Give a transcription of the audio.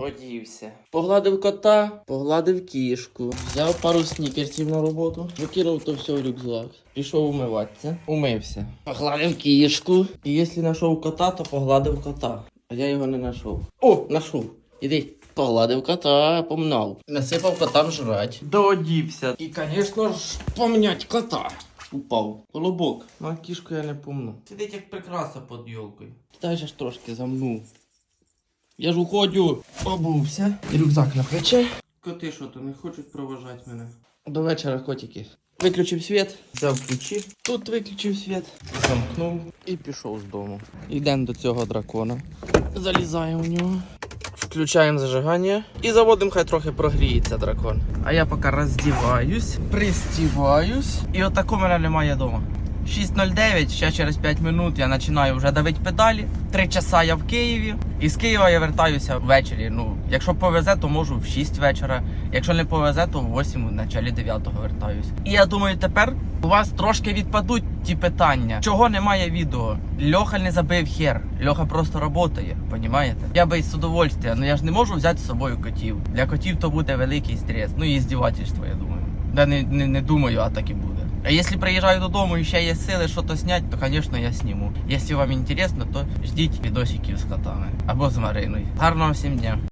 Одівся. Погладив кота, погладив кішку. Взяв пару снікерсів на роботу, викинув то все в рюкзак. Пішов умиватися. Умився. Погладив кішку. І якщо знайшов кота, то погладив кота. А я його не знайшов. О, знайшов. Іди. Погладив кота, помнав. Насипав котам жрать. Доодівся. І, звісно ж, помнять кота. Упав. Колобок. Ну, а кішку я не помну. Сидить як прикраса під йолкою. Же ж трошки замнув. Я ж уходю. Обувся. І рюкзак на плече. Коти що то не хочуть проважати мене. До вечора котики. Виключив світ, взяв ключі. Тут виключив світ, замкнув і пішов з дому. Йдемо до цього дракона. Залізаємо в нього. Включаємо зажигання і заводимо, хай трохи прогріється дракон. А я поки роздіваюсь, пристіваюсь. І отако мене немає вдома. 6.09, ще через 5 минут я починаю вже давити педалі. Три часа я в Києві. І з Києва я вертаюся ввечері. Ну, якщо повезе, то можу в 6 вечора. Якщо не повезе, то в 8, в началі 9 вертаюсь. І я думаю, тепер у вас трошки відпадуть ті питання. Чого немає відео? Льоха не забив хер. Льоха просто працює, понімаєте? Я би із удовольствия, але я ж не можу взяти з собою котів. Для котів то буде великий стрес. Ну і здівательство, я думаю. Да не, не, не думаю, а так і буде. А если приезжаю додому і ще є что-то снять, то, конечно, я сниму. Если вам интересно, то ждите видосики с котами або з Мариной. Гарного всем дня!